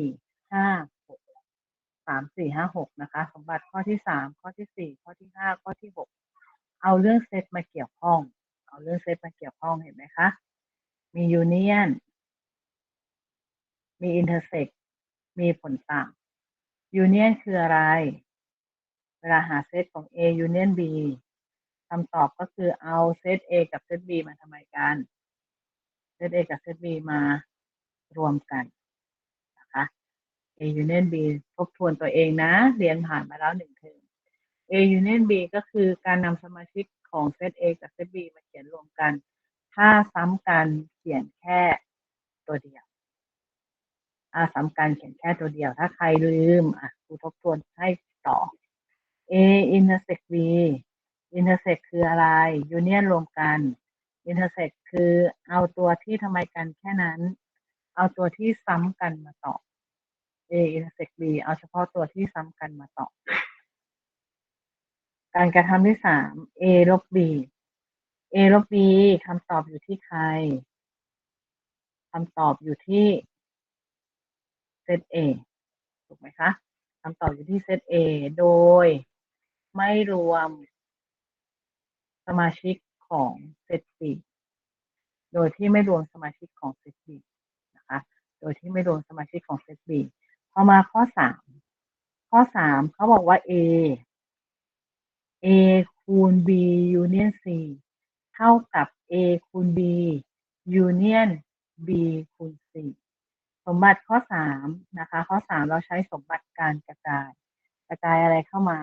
ี่ห้าหกสามสี่ห้าหกนะคะ สมบัติข้อที่สามข้อที่สี่ข้อที่ห้าข้อที่หกเอาเรื่องเซตมาเกี่ยวข้อง เอาเรื่องเซตมาเกี่ยวข้องเห็นไหมคะ มียูเนียนมีอินเตอร์เซ็กมีผลต่างยูเนียนคืออะไร เวลาหาเซตของ A ยูเนียน B คำตอบก็คือเอาเซต A กับเซต B มาทำไมกัน เซต A กับเซต B มารวมกัน A union B ทบทวนตัวเองนะ เรียนผ่านมาแล้วหนึ่งเทอม A union B ก็คือการนำสมาชิกของเซต A กับเซต B มาเขียนรวมกัน ถ้าซ้ำกันเขียนแค่ตัวเดียวถ้าซ้ำกันเขียนแค่ตัวเดียว ถ้าใครลืม อะครูทบทวนให้ต่อ A intersect B intersect คืออะไร union รวมกัน intersect คือเอาตัวที่ทำไมกันแค่นั้น เอาตัวที่ซ้ำกันมาต่อ A intersect B เอาเฉพาะตัวที่ซ้ำกันมาต่อ การกระทำที่สาม A ลบ B A ลบ B คำตอบอยู่ที่ใครคำตอบอยู่ที่เซต A ถูกไหมคะคำตอบอยู่ที่เซต A โดยไม่รวมสมาชิกของเซต B โดยที่ไม่รวมสมาชิกของเซต B นะคะ โดยที่ไม่รวมสมาชิกของเซต B มาข้อสามข้อสามเขาบอกว่า A A คูณ B union C เท่ากับ A คูณ B union B คูณ C สมบัติข้อสามนะคะ ข้อสามเราใช้สมบัติการกระจาย กระจายอะไรเข้ามา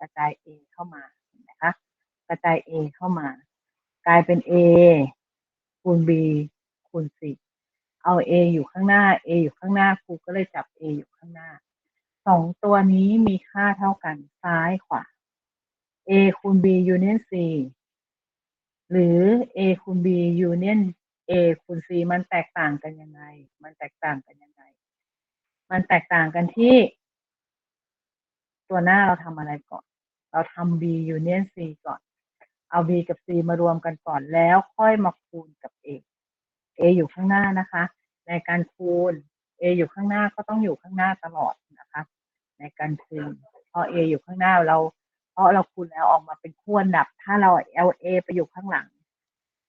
กระจาย A เข้ามานไหมคะกระจาย A เข้ามากลายเป็น A คูณ B คูณ C เอา A อยู่ข้างหน้า A อยู่ข้างหน้าครูก็เลยจับ A อยู่ข้างหน้าสองตัวนี้มีค่าเท่ากันซ้ายขวา A คูณ B union C หรือ A คูณ B union A คูณ C มันแตกต่างกันยังไง มันแตกต่างกันยังไง มันแตกต่างกันที่ ตัวหน้าเราทำอะไรก่อน เราทำ B union C ก่อน เอา B กับ C มารวมกันก่อนแล้วค่อยมาคูณกับ A A อยู่ข้างหน้านะคะ ในการคูณ A อยู่ข้างหน้าก็ต้องอยู่ข้างหน้าตลอดนะคะ ในการคูณพอ A อยู่ข้างหน้าเรา เพราะเราคูณแล้วออกมาเป็นขั้วดับ ถ้าเราเอา A ไปอยู่ข้างหลัง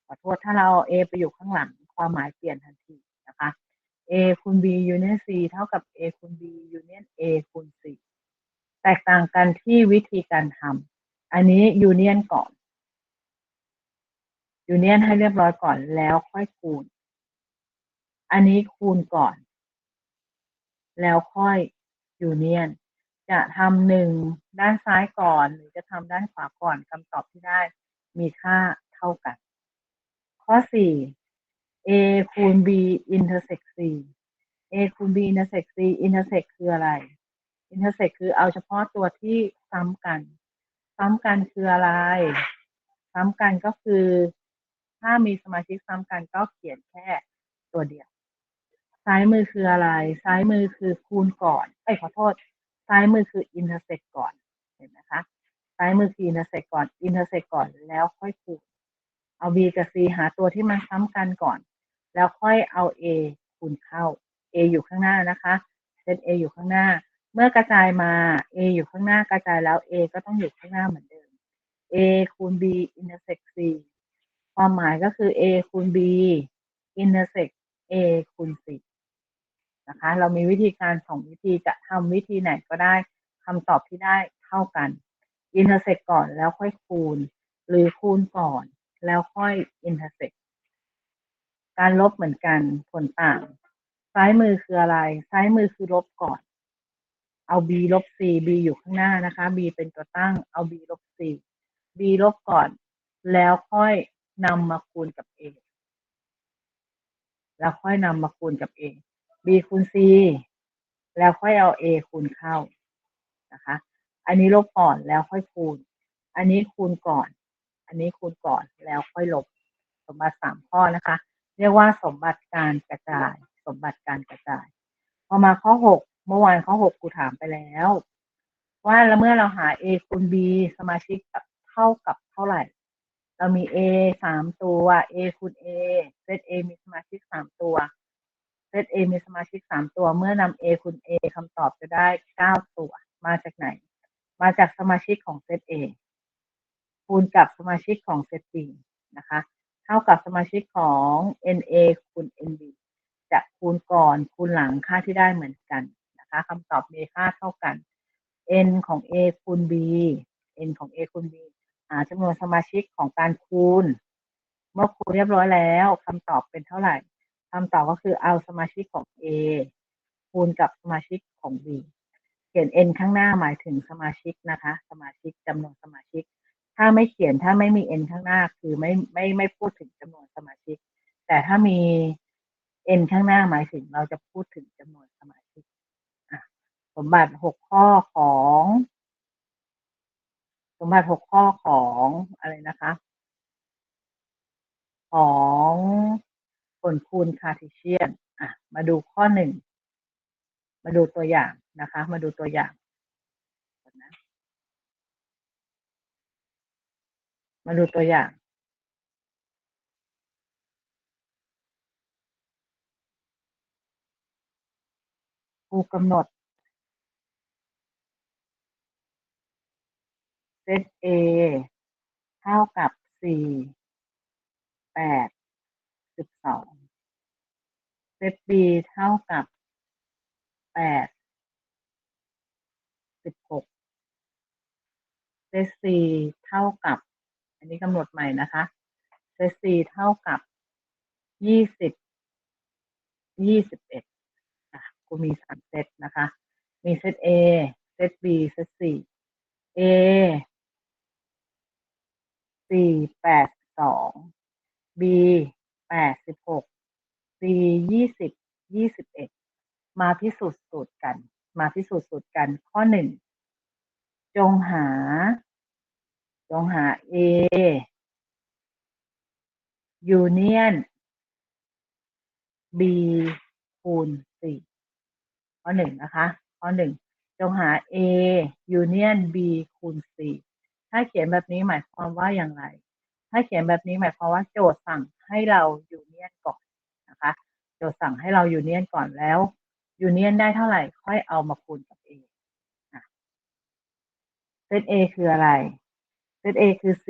ขอโทษถ้าเราเอา A ไปอยู่ข้างหลัง ความหมายเปลี่ยนทันทีนะคะ A คูณ B union C เท่ากับ A คูณ B union A คูณ C แตกต่างกันที่วิธีการทำอันนี้ union ก่อน union ให้เรียบร้อยก่อนแล้วค่อยคูณ อันนี้คูณก่อน แล้วค่อย union จะทำหนึ่งด้านซ้ายก่อน หรือจะทำด้านขวาก่อนคำตอบที่ได้มีค่าเท่ากัน ข้อสี่ a คูณ b intersect c a คูณ b intersect c intersect คืออะไร intersect คือเอาเฉพาะตัวที่ซ้ำกัน ซ้ำกันคืออะไร ซ้ำกันก็คือ ถ้ามีสมาชิกซ้ำกันก็เขียนแค่ตัวเดียว ซ้ายมือคืออะไร ซ้ายมือคือคูณก่อนไอ้ยขอโทษ ซ้ายมือคือ intersect ก่อน เห็นไหมคะ ซ้ายมือคือ intersect ก่อน intersect ก่อน แล้วค่อยคูณ เอา b กับ c หาตัวที่มันซ้ำกันก่อน แล้วค่อยเอา a คูณเข้า a อยู่ข้างหน้านะคะเซต a อยู่ข้างหน้า เมื่อกระจายมา a อยู่ข้างหน้ากระจายแล้ว a ก็ต้องอยู่ข้างหน้าเหมือนเดิม a คูณ b intersect c ความหมายก็คือ a คูณ b intersect a คูณ c นะคะ เรามีวิธีการสองวิธีจะทำวิธีไหนก็ได้คำตอบที่ได้เท่ากัน intersect ก่อนแล้วค่อยคูณ หรือคูณก่อนแล้วค่อย intersect การลบเหมือนกันผลต่าง ซ้ายมือคืออะไร ซ้ายมือคือลบก่อน เอา b ลบ c b อยู่ข้างหน้านะคะ b เป็นตัวตั้งเอา b ลบ c b ลบก่อน แล้วค่อยนำมาคูณกับ a แล้วค่อยนำมาคูณกับ a b คูณ c แล้วค่อยเอา a คูณเข้านะคะ อันนี้ลบก่อนแล้วค่อยคูณ อันนี้คูณก่อน อันนี้คูณก่อนแล้วค่อยลบ สมบัติสามข้อนะคะ เรียกว่าสมบัติการกระจาย สมบัติการกระจาย พอมาข้อหกเมื่อวานข้อหกกูถามไปแล้ว ว่าแล้วเมื่อเราหา a คูณ b สมาชิกเท่ากับเท่าไหร่ เรามี a สามตัว a คูณ a เซต a มีสมาชิกสามตัว เซต A มีสมาชิกสามตัว เมื่อนำ A คูณ A คำตอบจะได้เก้าตัว มาจากไหน มาจากสมาชิกของเซต A คูณกับสมาชิกของเซต B นะคะ เท่ากับสมาชิกของ NA คูณ NB จะคูณก่อนคูณหลังค่าที่ได้เหมือนกันนะคะคำตอบมีค่าเท่ากัน n ของ a คูณ b n ของ a คูณ b หาจำนวนสมาชิกของการคูณ เมื่อคูณเรียบร้อยแล้วคำตอบเป็นเท่าไหร่ คำตอบก็คือเอาสมาชิกของ a คูณกับสมาชิกของ b เขียน n ข้างหน้าหมายถึงสมาชิกนะคะ สมาชิกจำนวนสมาชิก ถ้าไม่เขียนถ้าไม่มี n ข้างหน้าคือไม่ไม่ไม่พูดถึงจำนวนสมาชิก แต่ถ้ามี n ข้างหน้าหมายถึงเราจะพูดถึงจำนวนสมาชิกสมบัติหกข้อของ สมบัติหกข้อของอะไรนะคะ ของ ผลคูณคาร์ทีเชียนอะมาดูข้อหนึ่งมาดูตัวอย่างนะคะ มาดูตัวอย่างนะมาดูตัวอย่างครูกำหนดเซต A เท่ากับสี่แปด สิบสองเซต B เท่ากับแปดสิบหกเซต C เท่ากับ อันนี้กำหนดใหม่นะคะเซต C เท่ากับยี่สิบยี่สิบเอ็ดอะกูมีสามเซตนะคะ มีเซต A เซต B เซต C A สี่แปดสอง B แปดสิบหก C ยี่สิบยี่สิบเอ็ดมาพิสูจน์สูตรกัน มาพิสูจน์สูตรกัน ข้อหนึ่งจงหา จงหา A union B คูณสี่ข้อหนึ่งนะคะ ข้อหนึ่งจงหา A union B คูณสี่ถ้าเขียนแบบนี้หมายความว่าอย่างไร ถ้าเขียนแบบนี้หมายความว่าโจทย์สั่ง ให้เรายูเนียนก่อนนะคะโจทย์สั่งให้เรายูเนียนก่อนแล้วยูเนียนได้เท่าไหร่ค่อยเอามาคูณกับ A เซต A คืออะไรเซต A คือ C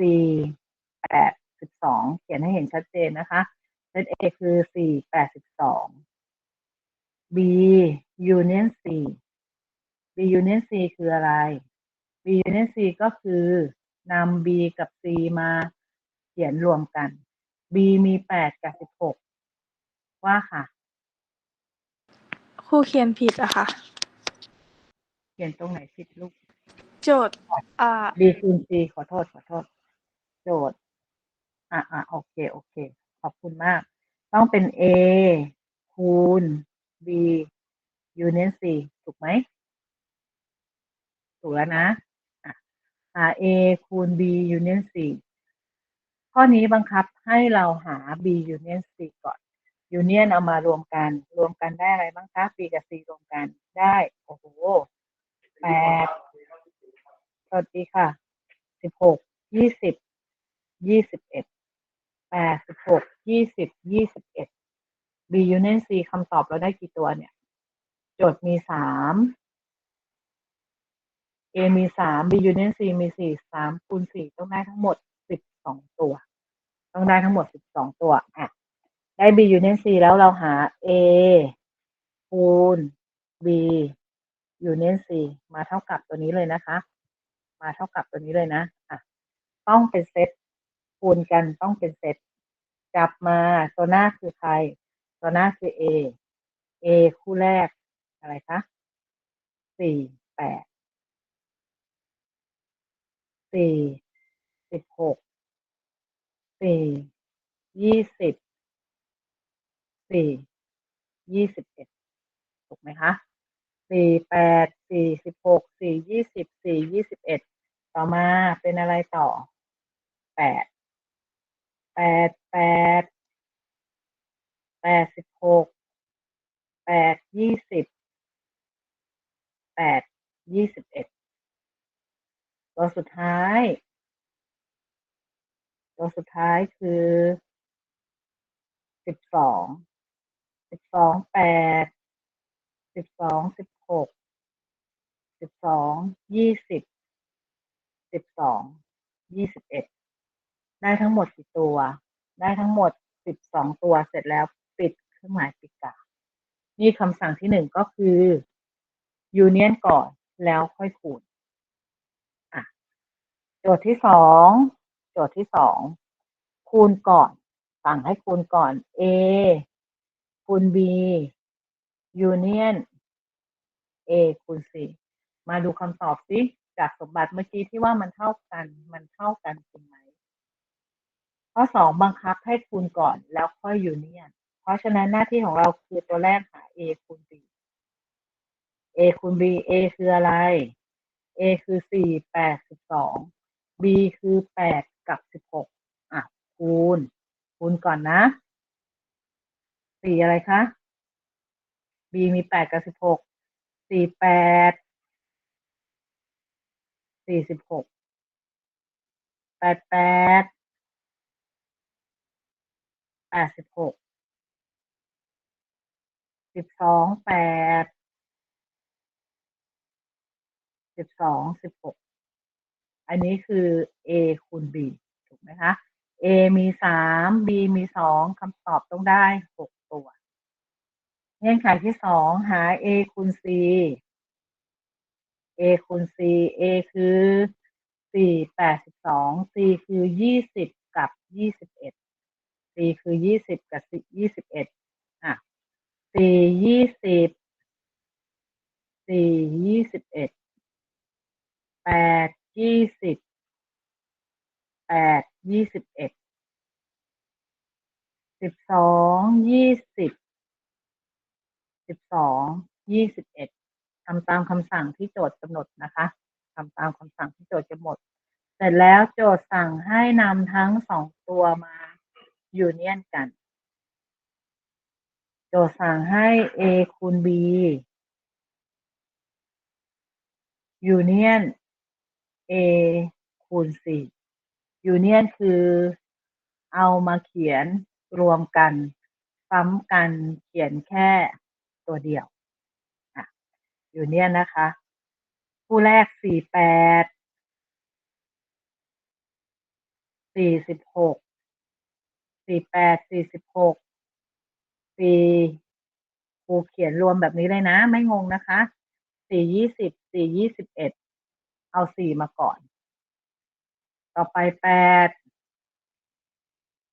แปดสิบสองเขียนให้เห็นชัดเจนนะคะเซต A คือสี่แปดสิบสอง B union C B union C คืออะไร B union C ก็คือนำ B กับ C มาเขียนรวมกัน B มีแปดกับสิบหกว่าค่ะ ครูเขียนผิดอะค่ะ เขียนตรงไหนผิดลูกโจทย์อ่า B คูณ C ขอโทษขอโทษ โจทย์ อะอะโอเค โอเค ขอบคุณมาก ต้องเป็น A คูณ B union C ถูกไหม ถูกแล้วนะอะหา A คูณ B union C ข้อนี้บังคับ ให้เราหา B union C ก่อน union เอามารวมกัน รวมกันได้อะไรบ้างคะ B กับ C รวมกันได้ โอ้โหแปดสวัสดีค่ะสิบหกยี่สิบยี่สิบเอ็ดแปดสิบหกยี่สิบยี่สิบเอ็ด B union C คำตอบเราได้กี่ตัวเนี่ย โจทย์มีสาม A มีสาม B union C มีสี่สามคูณสี่ต้องได้ทั้งหมดสิบสองตัว ต้องได้ทั้งหมดสิบสองตัวอะได้ B union C แล้วเราหา A คูณ B union C มาเท่ากับตัวนี้เลยนะคะ มาเท่ากับตัวนี้เลยนะอะต้องเป็นเซตคูณกันต้องเป็นเซตจับมาตัวหน้าคือใคร ตัวหน้าคือ A A คู่แรกอะไรคะสี่แปดสี่สิบหก สี่ยี่สิบสี่ยี่สิบเอ็ดถูกไหมคะสี่แปดสี่สิบหกสี่ยี่สิบสี่ยี่สิบเอ็ดต่อมาเป็นอะไรต่อแปดแปดแปดแปดสิบหกแปดยี่สิบแปดยี่สิบเอ็ดตัวสุดท้าย ตัวสุดท้ายคือสิบสอง สิบสองแปด สิบสองสิบหก สิบสอง ยี่สิบ สิบสอง ยี่สิบเอ็ด ได้ทั้งหมดกี่ตัว ได้ทั้งหมดสิบสองตัวเสร็จแล้วปิดเครื่องหมายปิดกานี่คำสั่งที่หนึ่งก็คือยูเนียนก่อนแล้วค่อยคูณโจทย์ที่สอง โจทย์ที่สองคูณก่อน สั่งให้คูณก่อน A คูณ B ยูเนียน A คูณ C มาดูคำตอบสิจากสมบัติเมื่อกี้ที่ว่ามันเท่ากัน มันเท่ากันจริงไหมข้อสองบังคับให้คูณก่อนแล้วค่อยยูเนียนเพราะฉะนั้นหน้าที่ของเราคือตัวแรกหา A คูณ B A คูณ B A คืออะไร A คือสี่แปดสิบสอง B คือแปด กับสิบหกอะคูณ คูณก่อนนะสี่อะไรคะ B มีแปดกับสิบหกสี่แปดสี่สิบหกแปดแปดแปดสิบหกสิบสองแปดสิบสองสิบหกอันนี้คือ A คูณ b กไหมคะ A มีสาม B มีสองคำตอบต้องได้หกตัว เงื่อนไขที่สองหา A คูณ C A คูณ C A คือสี่แปดสิบสอง C คือยี่สิบกับยี่สิบเอ็ด C คือยี่สิบกับยี่สิบเอ็ดอะ C ยี่สิบ C ยี่สิบเอ็ดแปดยี่สิบ แปดยี่สิบเอ็ดสิบสองยี่สิบสิบสองยี่สิบเอ็ดทำตามคำสั่งที่โจทย์กำหนดนะคะทำตามคำสั่งที่โจทย์กำหนดเสร็จแล้วโจทย์สั่งให้นำทั้งสองตัวมายูเนียนกัน โจทย์สั่งให้ A คูณ B ยูเนียน A คูณ C ยูเนียนคือเอามาเขียนรวมกันซ้ำกันเขียนแค่ตัวเดียวอยู่เนี่ยนนะคะ คู่แรกสี่แปดสี่สิบหกสี่แปดสี่สิบหกสี่ครูเขียนรวมแบบนี้เลยนะ ไม่งงนะคะสี่ยี่สิบสี่ยี่สิบเอ็ดเอาสี่มาก่อน ต่อไปแปด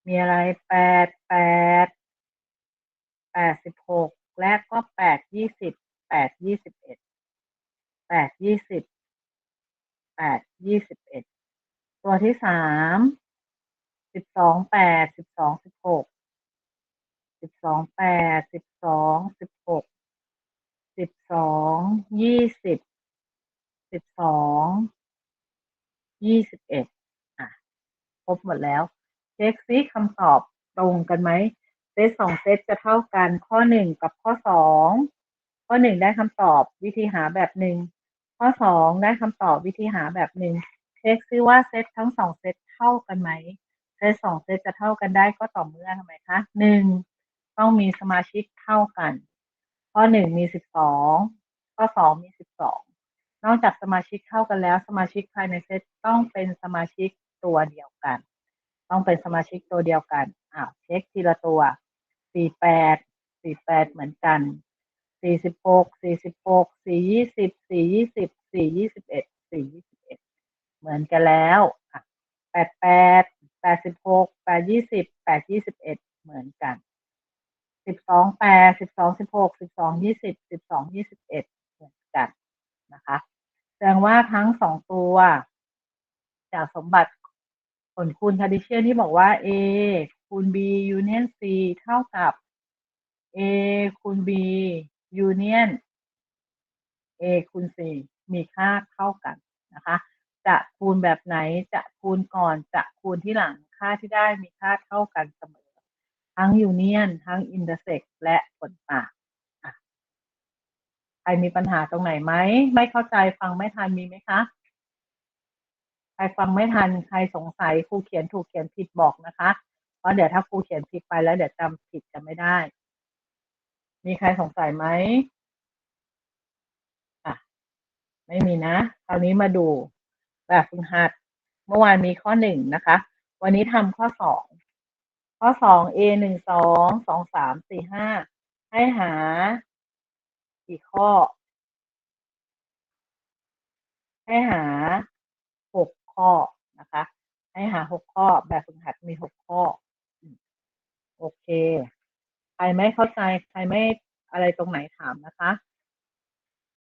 มีอะไรแปดแปดแปดสิบหกและก็แปดยี่สิบแปดยี่สิบเอ็ดแปดยี่สิบแปดยี่สิบเอ็ดตัวที่สามสิบสองแปดสิบสองสิบหกสิบสองแปดสิบสองสิบหกสิบสองยี่สิบสิบสองยี่สิบเอ็ด ครบหมดแล้วเช็คซิคำตอบตรงกันไหมเซตสองเซตจะเท่ากันข้อหนึ่งกับข้อสองข้อหนึ่งได้คำตอบวิธีหาแบบหนึ่งข้อสองได้คำตอบวิธีหาแบบหนึ่งเช็คซิว่าเซตทั้งสองเซตเท่ากันไหมเซตสองเซตจะเท่ากันได้ก็ต่อเมื่อทำไมคะหนึ่งต้องมีสมาชิกเท่ากัน ข้อหนึ่งมีสิบสองข้อสองมีสิบสองนอกจากสมาชิกเท่ากันแล้ว สมาชิกภายในเซตต้องเป็นสมาชิก ตัวเดียวกัน ต้องเป็นสมาชิกตัวเดียวกันอ้าวเช็คทีละตัว สี่แปด สี่แปดเหมือนกัน สี่สิบหก สี่สิบหก สี่ยี่สิบ สี่ยี่สิบ สี่ยี่สิบเอ็ด สี่ยี่สิบเอ็ด เหมือนกันแล้วแปดแปด แปดสิบหก แปดยี่สิบ แปดยี่สิบเอ็ด เหมือนกัน สิบสองแปด สิบสองสิบหก สิบสองยี่สิบ สิบสองยี่สิบเอ็ด เหมือนกันนะคะแสดงว่าทั้งสองตัว จากสมบัติ ผลคูณ Cartesian ที่บอกว่า A คูณ B union C เท่ากับ A คูณ B union A คูณ C มีค่าเท่ากันนะคะ จะคูณแบบไหนจะคูณก่อนจะคูณที่หลังค่าที่ได้มีค่าเท่ากันเสมอ ทั้ง union ทั้ง intersect และผลต่างใครมีปัญหาตรงไหนไหม ไม่เข้าใจฟังไม่ทันมีไหมคะ ใครฟังไม่ทันใครสงสัยครูเขียนถูกเขียนผิดบอกนะคะ เพราะเดี๋ยวถ้าครูเขียนผิดไปแล้วเดี๋ยวจำผิดจะไม่ได้ มีใครสงสัยไหมอะไม่มีนะ คราวนี้มาดูแบบฝึกหัด เมื่อวานมีข้อหนึ่งนะคะ วันนี้ทำข้อสองข้อสอง a หนึ่งสองสองสามสี่ห้าให้หากี่ข้อ ให้หา ข้อนะคะ ให้หาหกข้อแบบฝึกหัดมีหกข้อ โอเค ใครไม่เข้าใจใครไม่อะไรตรงไหนถามนะคะ